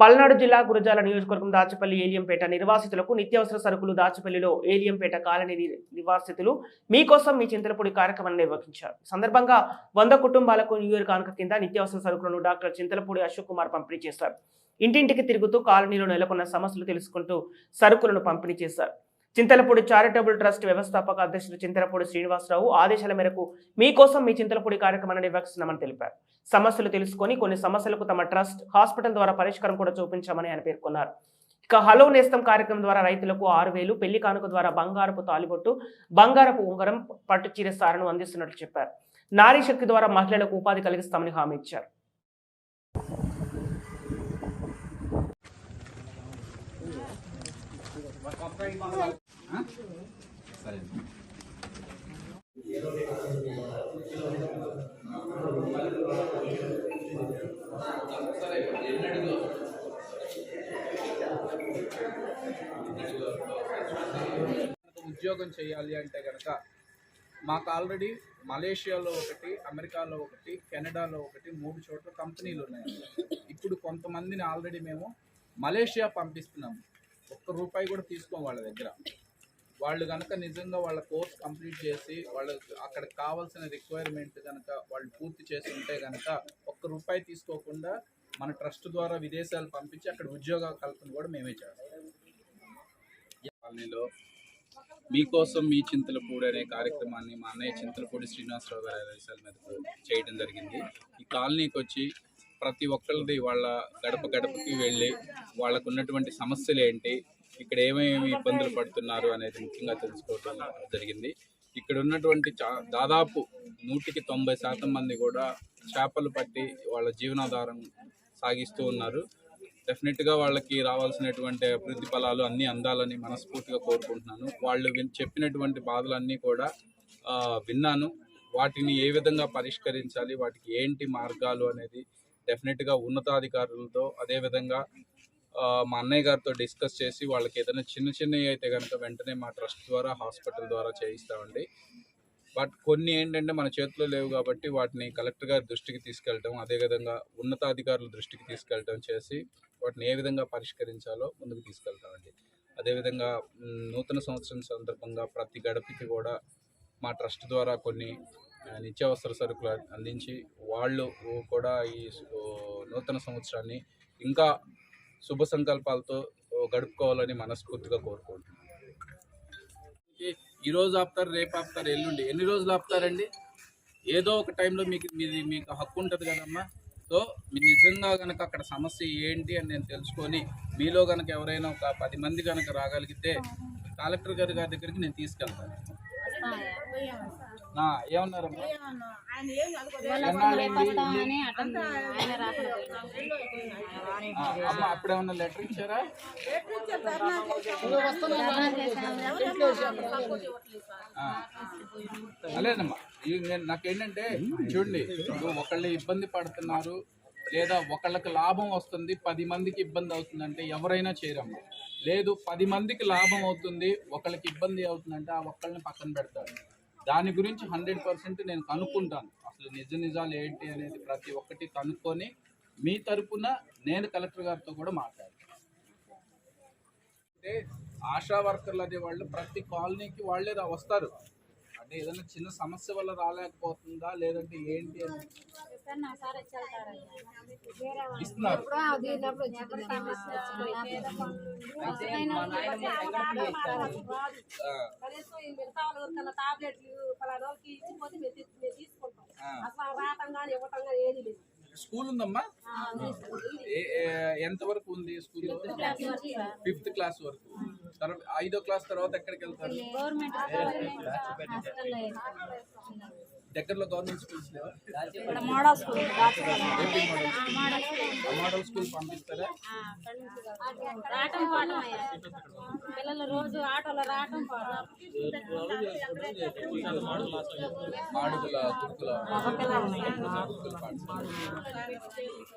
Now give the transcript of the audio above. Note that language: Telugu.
పల్నాడు జిల్లా గురజాల నియోజకవర్గం దాచపల్లి ఏలియంపేట నిర్వాసితులకు నిత్యావసర సరుకులు దాచపల్లిలో ఏలియంపేట కాలనీ నివాసితులు మీకోసం మీ చింతలపూడి కార్యక్రమాన్ని నిర్వహించారు. సందర్భంగా వంద కుటుంబాలకు న్యూ కానుక కింద నిత్యావసర సరుకులను డాక్టర్ చింతలపూడి అశోక్ కుమార్ పంపిణీ చేశారు. ఇంటింటికి తిరుగుతూ కాలనీలో నెలకొన్న సమస్యలు తెలుసుకుంటూ సరుకులను పంపిణీ చేశారు. చింతలపూడి చారిటబుల్ ట్రస్ట్ వ్యవస్థాపక అధ్యక్షుడు చింతలపూడి శ్రీనివాసరావు ఆదేశాల మేరకు మీకోసం మీ చింతలపూడి కార్యక్రమాన్ని నిర్వహిస్తున్నామని తెలిపారు. సమస్యలు తెలుసుకొని కొన్ని సమస్యలకు తమ ట్రస్ట్ హాస్పిటల్ ద్వారా పరిష్కారం కూడా చూపించామని ఆయన పేర్కొన్నారు. ఇక హలో నేస్తం కార్యక్రమం ద్వారా రైతులకు ఆరు వేలు పెళ్ళి కానుక ద్వారా బంగారపు తాలిబొట్టు బంగారపు ఉంగరం పట్టు చీర సారను అందిస్తున్నట్లు చెప్పారు. నారీ శక్తి ద్వారా మహిళలకు ఉపాధి కలిగిస్తామని హామీ ఇచ్చారు. సరే. ఉద్యోగం చేయాలి అంటే కనుక మాకు ఆల్రెడీ మలేషియాలో ఒకటి అమెరికాలో ఒకటి కెనడాలో ఒకటి మూడు చోట్ల కంపెనీలు ఉన్నాయి. ఇప్పుడు కొంతమందిని ఆల్రెడీ మేము మలేషియా పంపిస్తున్నాము. ఒక్క రూపాయి కూడా తీసుకోం వాళ్ళ దగ్గర. వాళ్ళు కనుక నిజంగా వాళ్ళ కోర్స్ కంప్లీట్ చేసి వాళ్ళకి అక్కడ కావాల్సిన రిక్వైర్మెంట్ కనుక వాళ్ళు పూర్తి చేసి ఉంటే కనుక ఒక్క రూపాయి తీసుకోకుండా మన ట్రస్ట్ ద్వారా విదేశాలు పంపించి అక్కడ ఉద్యోగ కల్పన కూడా మేమే చేస్తాం. కాలనీలో మీకోసం మీ చింతలపూడి అనే కార్యక్రమాన్ని మా అన్నయ్య చింతలపూడి శ్రీనివాసరావు గారి ఆదేశాల మీదకు చేయడం జరిగింది. ఈ కాలనీకి వచ్చి ప్రతి ఒక్కరిది వాళ్ళ గడప గడపకి వెళ్ళి వాళ్ళకు ఉన్నటువంటి సమస్యలు ఏంటి ఇక్కడ ఏమేమి ఇబ్బందులు పడుతున్నారు అనేది ముఖ్యంగా తెలుసుకోవడం జరిగింది. ఇక్కడ ఉన్నటువంటి చా దాదాపు నూటికి తొంభై శాతం మంది కూడా చేపలు పట్టి వాళ్ళ జీవనాధారం సాగిస్తూ ఉన్నారు. డెఫినెట్గా వాళ్ళకి రావాల్సినటువంటి అభివృద్ధి ఫలాలు అన్నీ అందాలని మనస్ఫూర్తిగా కోరుకుంటున్నాను. వాళ్ళు చెప్పినటువంటి బాధలన్నీ కూడా విన్నాను. వాటిని ఏ విధంగా పరిష్కరించాలి వాటికి ఏంటి మార్గాలు అనేది డెఫినెట్గా ఉన్నతాధికారులతో అదేవిధంగా మా అన్నయ్య గారితో డిస్కస్ చేసి వాళ్ళకి ఏదైనా చిన్న చిన్నవి అయితే కనుక వెంటనే మా ట్రస్ట్ ద్వారా హాస్పిటల్ ద్వారా చేయిస్తామండి. బట్ కొన్ని ఏంటంటే మన చేతిలో లేవు కాబట్టి వాటిని కలెక్టర్ గారి దృష్టికి తీసుకెళ్ళటం అదేవిధంగా ఉన్నతాధికారుల దృష్టికి తీసుకెళ్ళటం చేసి వాటిని ఏ విధంగా పరిష్కరించాలో ముందుకు తీసుకెళ్తామండి. అదేవిధంగా నూతన సంవత్సరం సందర్భంగా ప్రతి గడపకి కూడా మా ట్రస్ట్ ద్వారా కొన్ని నిత్యావసర సరుకులు అందించి వాళ్ళు కూడా ఈ నూతన సంవత్సరాన్ని ఇంకా శుభ సంకల్పాలతో గడుపుకోవాలని మనస్ఫూర్తిగా కోరుకుంటున్నాను. ఈ- ఈ రోజు ఆపుతారు రేపు ఆపుతారు ఎల్లుండి. ఎన్ని రోజులు ఆపుతారండి? ఏదో ఒక టైంలో మీకు మీది మీకు హక్కు ఉంటుంది కదమ్మా. సో మీరు నిజంగా కనుక అక్కడ సమస్య ఏంటి అని నేను తెలుసుకొని మీలో కనుక ఎవరైనా ఒక పది మంది కనుక రాగలిగితే కలెక్టర్ గారి గారి దగ్గరికి నేను తీసుకెళ్తాను. ఆ, అమ్మ అప్పుడేమన్నా లెటర్ ఇచ్చారా? ఇవి నేను నాకేంటంటే చూడండి ఇప్పుడు ఒకళ్ళు ఇబ్బంది పడుతున్నారు లేదా ఒకళ్ళకి లాభం వస్తుంది పది మందికి ఇబ్బంది అవుతుందంటే ఎవరైనా చేయరమ్మా. లేదు పది మందికి లాభం అవుతుంది ఒకళ్ళకి ఇబ్బంది అవుతుందంటే ఆ ఒక్కళ్ళని పక్కన పెడతారు. దాని గురించి హండ్రెడ్ పర్సెంట్ నేను కనుక్కుంటాను. అసలు నిజ నిజాలు ఏంటి అనేది ప్రతి ఒక్కటి కనుక్కొని మీ తరపున నేను కలెక్టర్ గారితో కూడా మాట్లాడతాను. అంటే ఆశా వర్కర్లు అనే వాళ్ళు ప్రతి కాలనీకి వాళ్ళే వస్తారు. అంటే ఏదైనా చిన్న సమస్య వల్ల రాలేకపోతుందా లేదంటే ఏంటి అని టాబ్లెట్లు పలానా ఇచ్చిపోతే మేము తీసు- మేము తీసుకుంటాం. ఆ. అసలు రావటం కానీ ఇవ్వటం కానీ ఏది లేదు. స్కూల్ ఉందమ్మా? ఎంత వరకు ఉంది స్కూల్? ఫిఫ్త్ క్లాస్ వరకు. తర్వాత ఐదో క్లాస్ తర్వాత ఎక్కడికి వెళ్తారు? దగ్గరలో గవర్నమెంట్ స్కూల్స్ లేవా? Model school model school. పంపిస్తారా? రావటం పిల్లలు రోజు ఆటోలో రావటం మాడుగుల పాఠశాల